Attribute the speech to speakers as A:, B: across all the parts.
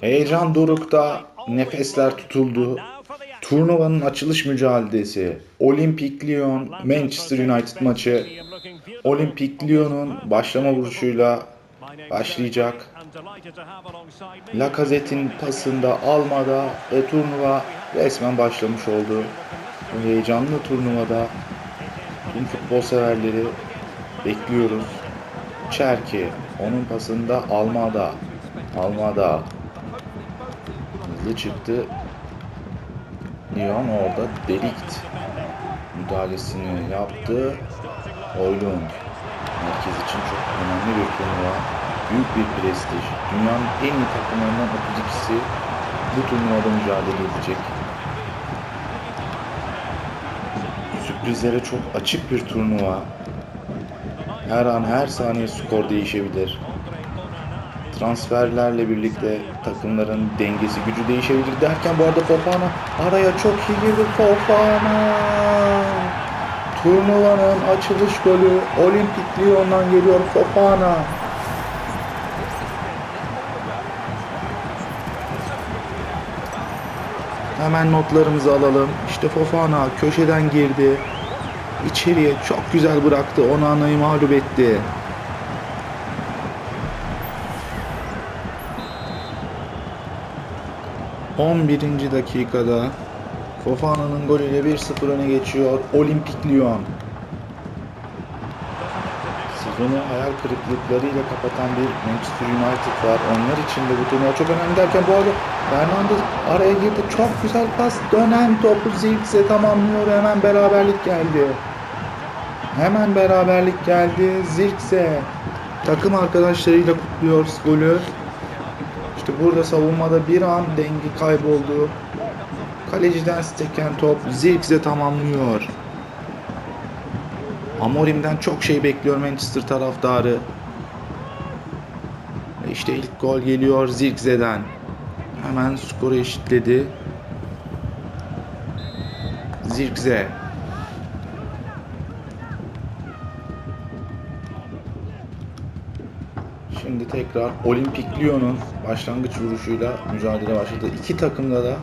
A: Heyecan dorukta, nefesler tutuldu. Turnuvanın açılış mücadelesi. Olimpik Lyon Manchester United maçı. Olimpik Lyon'un başlama vuruşuyla başlayacak. Lacazette'in pasında almada ve turnuva resmen başlamış oldu. Bu heyecanlı turnuvada tüm futbol severleri bekliyoruz. Çerki onun pasında Almada. Almada hızlı çıktı. Lyon orada delikt müdahalesini yaptı. Oylund merkez için çok önemli bir turnuva. Büyük bir prestij. Dünyanın en iyi takımlarından 32'si bu turnuvada mücadele edecek. Sürprizlere çok açık bir turnuva. Her an her saniye skor değişebilir. Transferlerle birlikte takımların dengesi, gücü değişebilir derken bu arada Fofana araya çok iyi girdi Fofana. Turnuvanın açılış golü Olimpik Lyon'dan geliyor Fofana. Hemen notlarımızı alalım. İşte Fofana köşeden girdi. İçeriye çok güzel bıraktı. Onana'yı mağlup etti. ...11. dakikada... ...Fofana'nın golüyle 1-0 öne geçiyor... ...Olimpik Lyon. Sezonu hayal kırıklıklarıyla kapatan bir Manchester United var. Onlar için de bu turnuva çok önemli derken... ...bu arada Fernandes araya girdi. Çok güzel pas. Dönen topu Zirkse tamamlıyor. Hemen beraberlik geldi. Hemen beraberlik geldi. Zirkse takım arkadaşlarıyla kutluyor golü. İşte burada savunmada bir an denge kayboldu. Kaleciden seken top Zirkse tamamlıyor. Amorim'den çok şey bekliyor Manchester taraftarı. İşte ilk gol geliyor Zirkse'den. Hemen skoru eşitledi. Zirkse. Şimdi tekrar Olimpik Lyon'un başlangıç vuruşuyla mücadele başladı. İki takımda da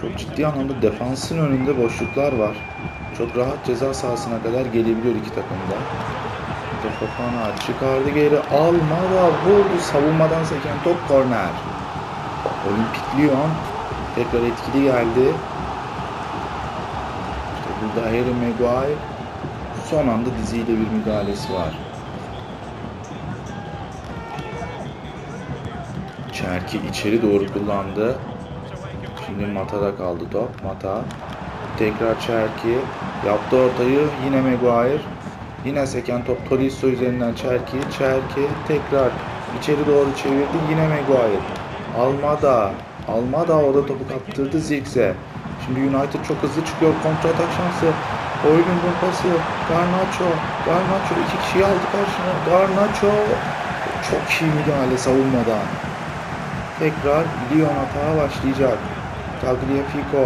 A: çok ciddi anlamda defansın önünde boşluklar var. Çok rahat ceza sahasına kadar gelebiliyor iki takımda. Burada Fofana çıkardı geri. Almada vurdu. Savunmadan seken top korner. Olimpik Lyon tekrar etkili geldi. İşte burada Harry Maguire son anda diziyle bir müdahalesi var. Çerki içeri doğru kullandı. Şimdi Mata'da kaldı top. Mata. Tekrar Çerki. Yaptı ortayı. Yine Maguire. Yine seken top Tolisso üzerinden Çerki. Çerki tekrar içeri doğru çevirdi. Yine Maguire. Almada. Almada orada topu kaptırdı Zirkse. Şimdi United çok hızlı çıkıyor. Kontratak şansı. Oylund'un pası. Garnacho. Garnacho iki kişiyi aldı karşına. Garnacho. Çok iyi müdahale savunmadan. Tekrar Lyon atağa başlayacak. Tagliafico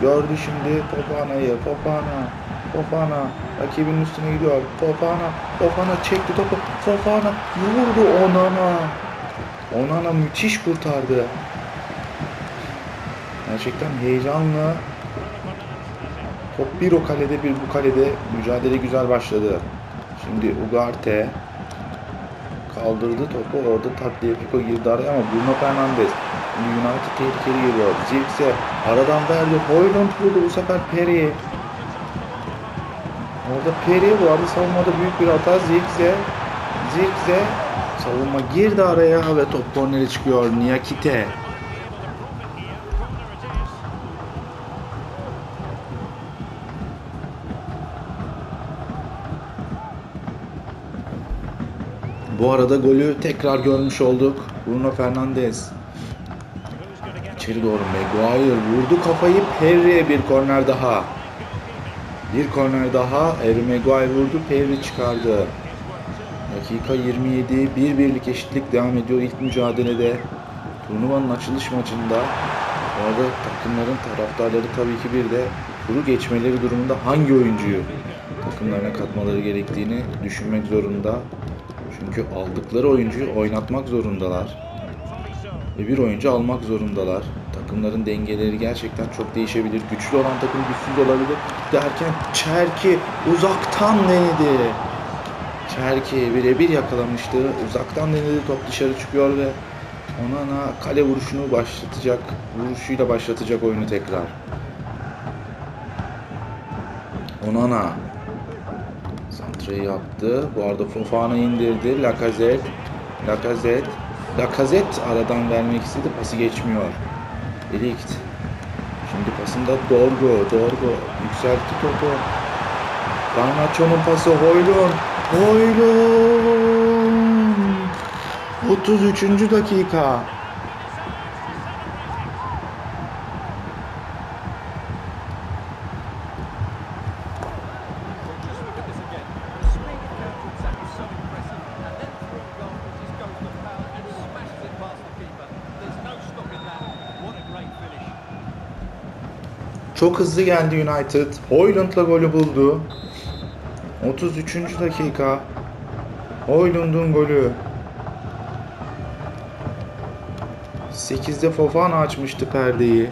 A: gördü şimdi Fofana'yı. Fofana, Fofana rakibinin üstüne gidiyor. Fofana, Fofana çekti topu. Fofana vurdu Onana. Onana müthiş kurtardı. Gerçekten heyecanlı. Top bir o kalede bir bu kalede mücadele güzel başladı. Şimdi Ugarte kaldırdı topu orada Tagliafico girdi araya ama Bruno Fernandes United tehlikeli geliyor. Zirkse aradan verdi. Hoyland vurdu bu sefer Perry. Orada Perry arada savunmada büyük bir hata. Zirkse Zirkse savunma girdi araya ve top kornere çıkıyor. Niyakite. Bu arada golü tekrar görmüş olduk. Bruno Fernandes. İçeri doğru Maguire vurdu kafayı Perry'e bir korner daha. Bir korner daha Harry Maguire vurdu Perry çıkardı. Dakika 27 bir birlik eşitlik devam ediyor ilk mücadelede. Turnuvanın açılış maçında orada takımların taraftarları tabii ki bir de turu geçmeleri durumunda hangi oyuncuyu takımlarına katmaları gerektiğini düşünmek zorunda. Çünkü aldıkları oyuncuyu oynatmak zorundalar. Ve bir oyuncu almak zorundalar. Takımların dengeleri gerçekten çok değişebilir. Güçlü olan takım güçsüz olabilir. Derken Çerki uzaktan denedi. Çerki birebir yakalamıştı. Uzaktan denedi. Top dışarı çıkıyor ve Onana kale vuruşunu başlatacak. Vuruşuyla başlatacak oyunu tekrar. Onana Santrayı yaptı. Bu arada Fofana indirdi. Lacazette. Lacazette. Lacazette aradan vermek istedi. Pası geçmiyor. Delikt. Şimdi pasında Dorgo. Dorgo yükseltti topu. Garnacho'nun pası Hoylun. Hoylun. 33. dakika. Çok hızlı geldi United. Hoyland'la golü buldu. 33. dakika. Hoyland'ın golü. 8'de Fofana açmıştı perdeyi.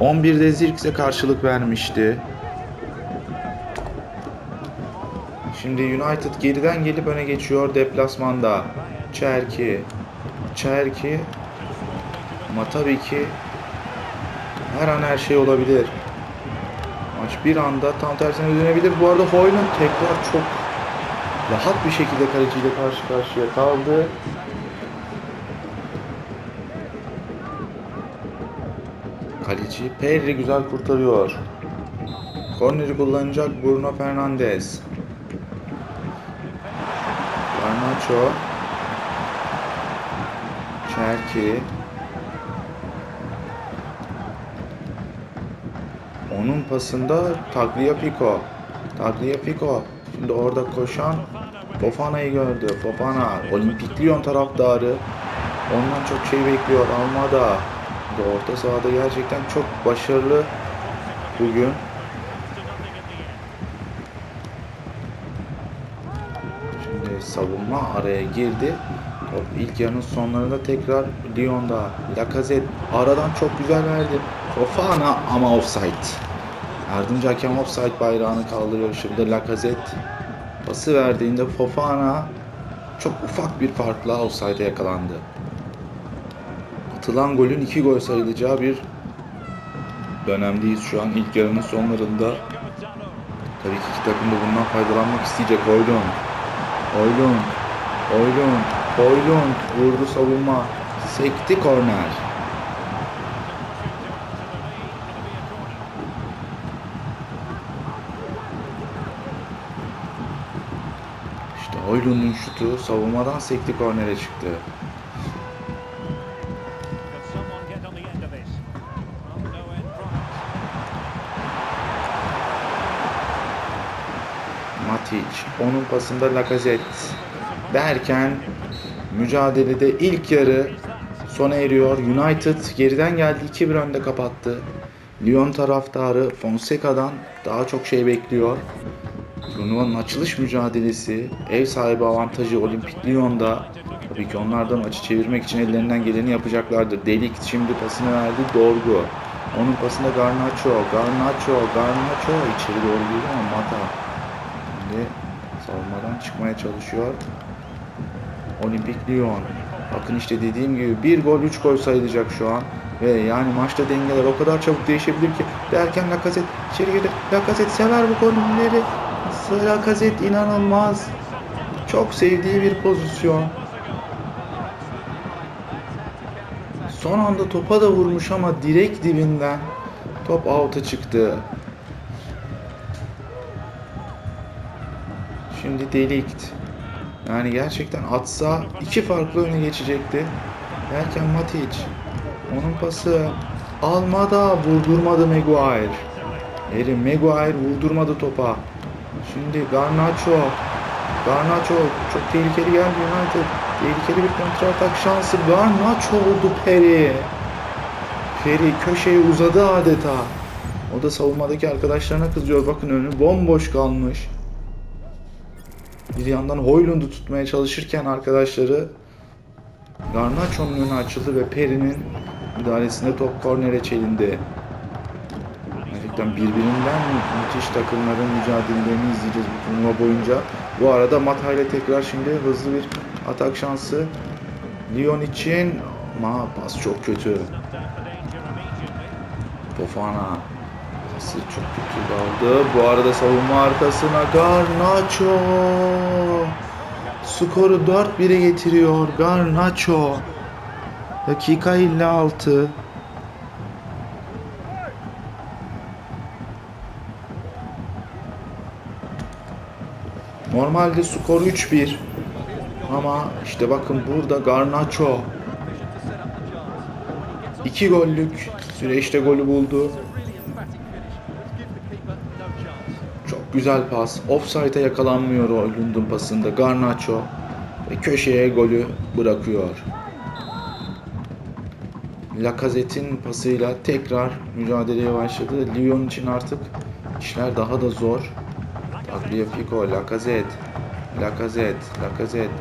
A: 11'de Zirkse karşılık vermişti. Şimdi United geriden gelip öne geçiyor deplasmanda. Çerki. Çerki. Ama tabii ki her an her şey olabilir. Bir anda tam tersine dönebilir. Bu arada Hoyland tekrar çok rahat bir şekilde kaleciyle karşı karşıya kaldı. Kaleci Perry güzel kurtarıyor. Korneri kullanacak Bruno Fernandes. Garnacho. Çerki. Onun pasında Tagliafico. Tagliafico. Şimdi orada koşan Fofana'yı gördü. Fofana Olimpik Lyon taraftarı. Ondan çok şey bekliyor. Almada. Orta sahada gerçekten çok başarılı bugün. Şimdi savunma araya girdi. Top ilk yarının sonlarında tekrar Lyon'da. Lacazette aradan çok güzel verdi. Fofana ama offside. Yardımcı hakem offside bayrağını kaldırıyor şimdi Lacazette. Pası verdiğinde Fofana çok ufak bir farkla offside'e yakalandı. Atılan golün iki gol sayılacağı bir dönemdeyiz şu an ilk yarının sonlarında. Tabii ki iki takım da bundan faydalanmak isteyecek. Oylun. Oylun. Oylun. Oylun. Vurdu savunma. Sekti korner. İşte Oylun'un şutu savunmadan sekti kornere çıktı. Matic. Onun pasında Lacazette. Derken mücadelede ilk yarı sona eriyor. United geriden geldi. 2-1 önde kapattı. Lyon taraftarı Fonseca'dan daha çok şey bekliyor. Turnuvanın açılış mücadelesi, ev sahibi avantajı Olimpik Lyon'da. Tabii ki onlar da maçı çevirmek için ellerinden geleni yapacaklardır. Delik şimdi pasını verdi Dorgu. Onun pasında Garnacho, Garnacho, Garnacho içeri doğru girdi ama Mata. Şimdi savunmadan çıkmaya çalışıyor. Olimpik Lyon. Bakın işte dediğim gibi bir gol 3 gol sayılacak şu an. Ve yani maçta dengeler o kadar çabuk değişebilir ki. Derken Lacazette içeri girdi. Lacazette sever bu golleri. Lacazette inanılmaz. Çok sevdiği bir pozisyon. Son anda topa da vurmuş ama direkt dibinden top out'a çıktı. Şimdi delikt. Yani gerçekten atsa iki farklı öne geçecekti. Derken Matic. Onun pası almada vurdurmadı Maguire. Harry Maguire vurdurmadı topa. Şimdi Garnacho. Garnacho çok tehlikeli geldi United. Tehlikeli bir kontra atak şansı. Garnacho vurdu Perry. Perry köşeye uzadı adeta. O da savunmadaki arkadaşlarına kızıyor. Bakın önü bomboş kalmış. Bir yandan Hoylund'u tutmaya çalışırken arkadaşları Garnacho'nun önü açıldı ve Peri'nin müdahalesinde top kornere çelindi. Gerçekten birbirinden müthiş takımların mücadelelerini izleyeceğiz bu turnuva boyunca. Bu arada Mata ile tekrar şimdi hızlı bir atak şansı. Lyon için ama pas çok kötü. Fofana. Pası çok kötü kaldı. Bu arada savunma arkasına Garnacho. Skoru 4-1'e getiriyor Garnacho. Dakika 56. Normalde skor 3-1. Ama işte bakın burada Garnacho
B: Vision to set up the chance. When he gets
A: 2 gollük süreçte golü buldu. Çok güzel pas. Offside'a yakalanmıyor o Lund'un pasında. Garnacho ve köşeye golü bırakıyor. Lacazette'in pasıyla tekrar mücadeleye başladı. Lyon için artık işler daha da zor. Tagliafico, Lacazette, Lacazette, Lacazette.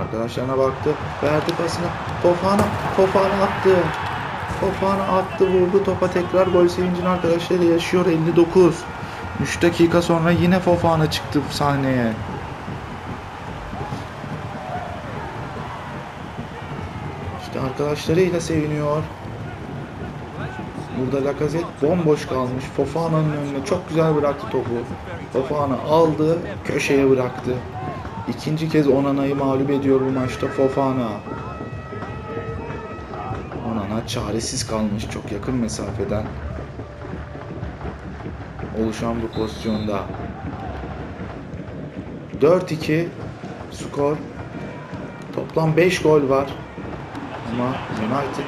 A: Arkadaşlarına baktı. Verdi pasını. Fofana, Fofana attı. Fofana attı, vurdu topa tekrar gol sevincini arkadaşları yaşıyor 59. 3 dakika sonra yine Fofana çıktı sahneye. İşte arkadaşlarıyla seviniyor. Burada Lacazette bomboş kalmış. Fofana'nın önüne çok güzel bıraktı topu. Fofana aldı, köşeye bıraktı. İkinci kez Onana'yı mağlup ediyor bu maçta Fofana. Onana çaresiz kalmış çok yakın mesafeden. Oluşan bu pozisyonda. 4-2 skor. Toplam 5 gol var. Ama United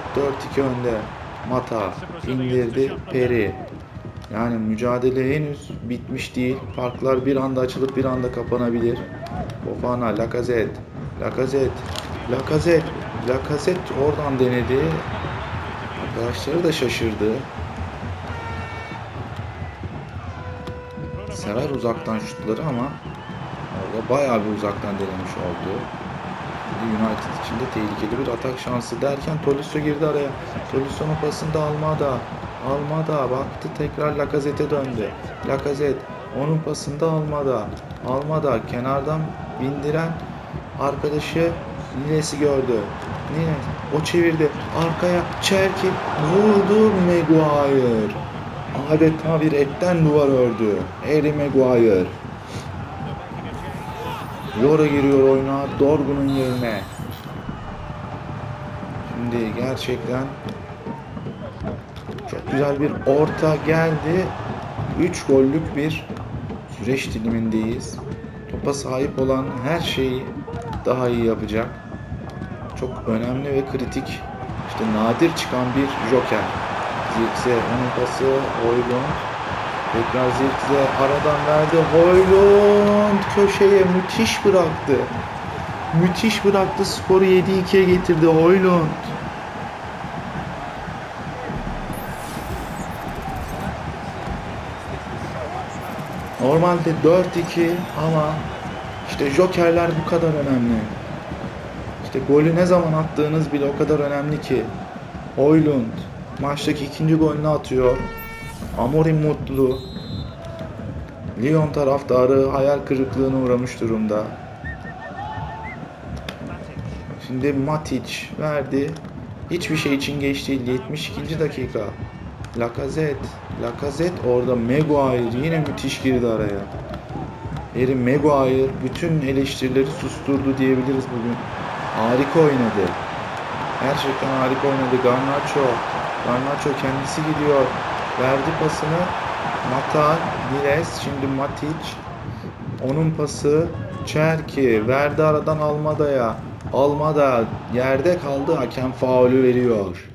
A: 4-2 önde. Mata indirdi Peri. Yani mücadele henüz bitmiş değil. Farklar bir anda açılıp bir anda kapanabilir. Fofana, Lacazette, Lacazette, Lacazette, Lacazette oradan denedi. Arkadaşları da şaşırdı. Sever uzaktan şutları ama orada bayağı bir uzaktan denemiş oldu. Şimdi United için de tehlikeli bir atak şansı derken Tolisso girdi araya. Tolisso'nun pasını da Almada. Almada baktı tekrar Lacazette'e döndü. Lacazette onun pasını da Almada. Almada kenardan bindiren arkadaşı Nines'i gördü. Nines o çevirdi. Arkaya Çerki vurdu Maguire. Adeta bir etten duvar ördü. Harry Maguire. Yora giriyor oyuna Dorgun'un yerine. Şimdi gerçekten çok güzel bir orta geldi. 3 gollük bir süreç dilimindeyiz. Topa sahip olan her şeyi daha iyi yapacak. Çok önemli ve kritik. işte nadir çıkan bir joker. Zirkse onun pası Oylund. Tekrar Zirkse aradan verdi. Hoylund köşeye müthiş bıraktı. Müthiş bıraktı. Skoru 7-2'ye getirdi Hoylund. Normalde 4-2 ama işte jokerler bu kadar önemli. İşte golü ne zaman attığınız bile o kadar önemli ki. Hoylund maçtaki ikinci golünü atıyor. Amorim mutlu. Lyon taraftarı hayal kırıklığına uğramış durumda. Şimdi Matic verdi. Hiçbir şey için geç değil. 72. dakika. Lacazette. Lacazette orada Maguire yine müthiş girdi araya. Harry Maguire bütün eleştirileri susturdu diyebiliriz bugün. Harika oynadı. Gerçekten harika oynadı. Garnacho. Garnacho kendisi gidiyor. Verdi pasını. Mata, Dires, şimdi Matic. Onun pası Çerki. Verdi aradan Almada'ya. Almada yerde kaldı. Hakem faulü veriyor.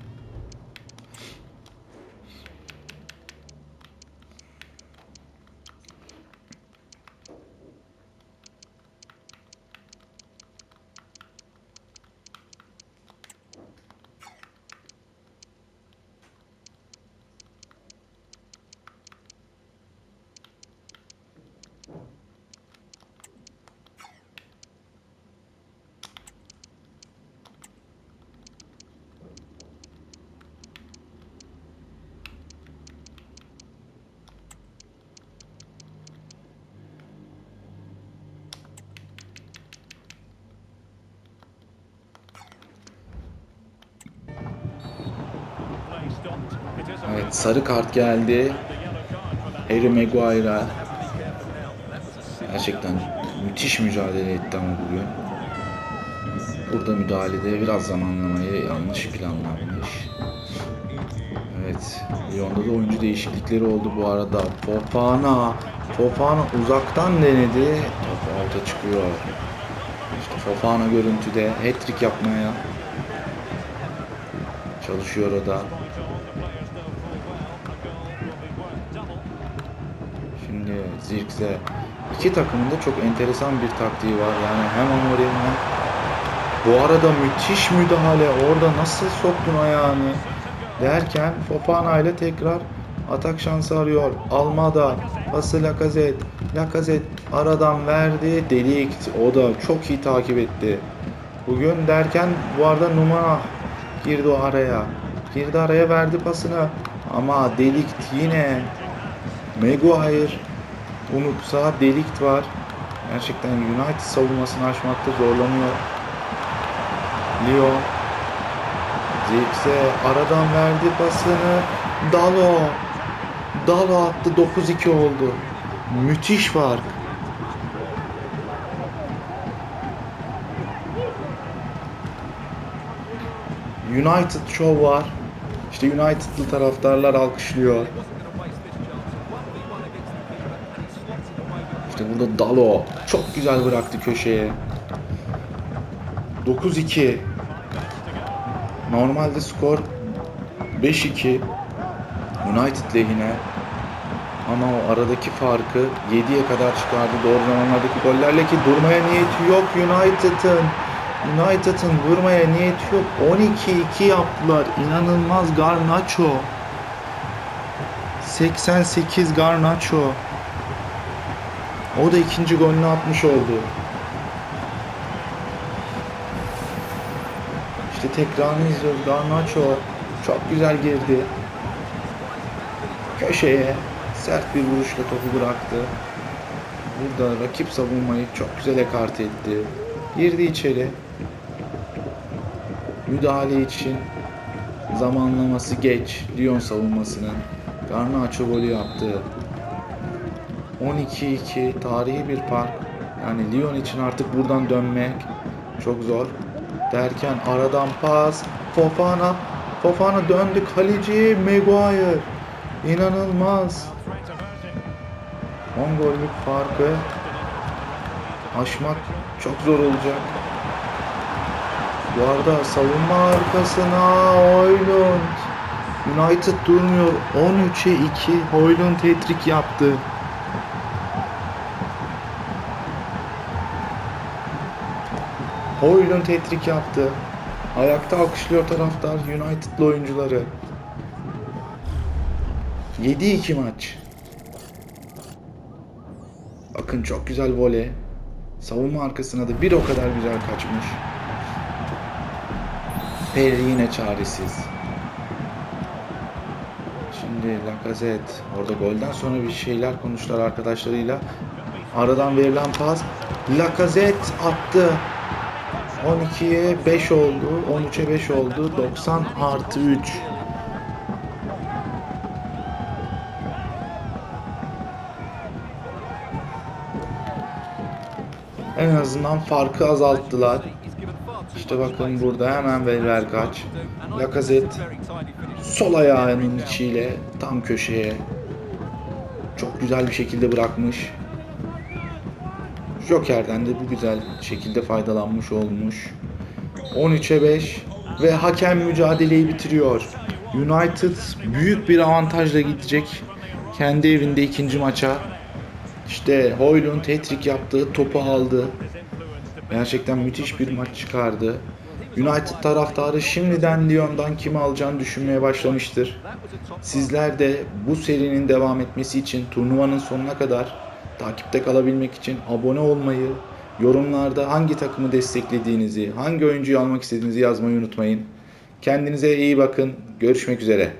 A: Sarı kart geldi. Harry Maguire'a. Gerçekten müthiş mücadele etti ama bugün. Burada müdahalede biraz zamanlamayı yanlış planlanmış. Evet. Lyon'da da oyuncu değişiklikleri oldu bu arada. Fofana. Fofana uzaktan denedi. Top alta çıkıyor. İşte Fofana görüntüde hat-trick yapmaya çalışıyor o da. Şimdi Zirkse iki takımın da çok enteresan bir taktiği var. Yani hem Amorim bu arada müthiş müdahale. Orada nasıl soktun ayağını derken Fofana ile tekrar atak şansı arıyor. Almada pası Lacazette. Lacazette aradan verdi. Delikt. O da çok iyi takip etti. Bugün derken bu arada numara girdi o araya. Girdi araya verdi pasını. Ama Delikt yine Maguire unutsa Delikt var. Gerçekten United savunmasını aşmakta zorlanıyor. Lyon Zirkse aradan verdi pasını. Dalo. Dalo attı 9-2 oldu. Müthiş fark. United Show var. İşte United'lı taraftarlar alkışlıyor. Burada Dalo çok güzel bıraktı köşeye. 9-2. Normalde skor 5-2 United lehine. Ama o aradaki farkı 7'ye kadar çıkardı doğru zamanlardaki gollerle ki durmaya niyeti yok United'ın. United'ın vurmaya niyeti yok. 12-2 yaptılar. İnanılmaz Garnacho. 88 Garnacho. O da ikinci golünü atmış oldu. İşte tekrarını izliyoruz. Garnacho çok güzel girdi. Köşeye sert bir vuruşla topu bıraktı. Burada rakip savunmayı çok güzel ekart etti. Girdi içeri. Müdahale için zamanlaması geç. Lyon savunmasının. Garnacho golü yaptı. 12-2 tarihi bir fark. Yani Lyon için artık buradan dönmek çok zor. Derken aradan pas. Fofana. Fofana döndü kaleci Maguire. İnanılmaz. 10 gollük farkı aşmak çok zor olacak. Bu arada savunma arkasına Hoylund. United durmuyor. 13'e 2 Hoylund hat-trick yaptı. Hoylund hat-trick yaptı. Ayakta alkışlıyor taraftar United'lı oyuncuları. 7-2 maç. Bakın çok güzel voley. Savunma arkasına da bir o kadar güzel kaçmış. Perry yine çaresiz. Şimdi Lacazette orada golden sonra bir şeyler konuştular arkadaşlarıyla. Aradan verilen pas. Lacazette attı. 12'ye 5 oldu. 13'e 5 oldu. 90 artı 3. En azından farkı azalttılar. İşte bakın burada hemen veriler kaç. Lacazette sol ayağının içiyle tam köşeye çok güzel bir şekilde bırakmış. Joker'den de bu güzel şekilde faydalanmış olmuş. 13'e 5 ve hakem mücadeleyi bitiriyor. United büyük bir avantajla gidecek kendi evinde ikinci maça. İşte Hoylund hat-trick yaptı, topu aldı. Gerçekten müthiş bir maç çıkardı. United taraftarı şimdiden Lyon'dan kimi alacağını düşünmeye başlamıştır. Sizler de bu serinin devam etmesi için turnuvanın sonuna kadar takipte kalabilmek için abone olmayı, yorumlarda hangi takımı desteklediğinizi, hangi oyuncuyu almak istediğinizi yazmayı unutmayın. Kendinize iyi bakın. Görüşmek üzere.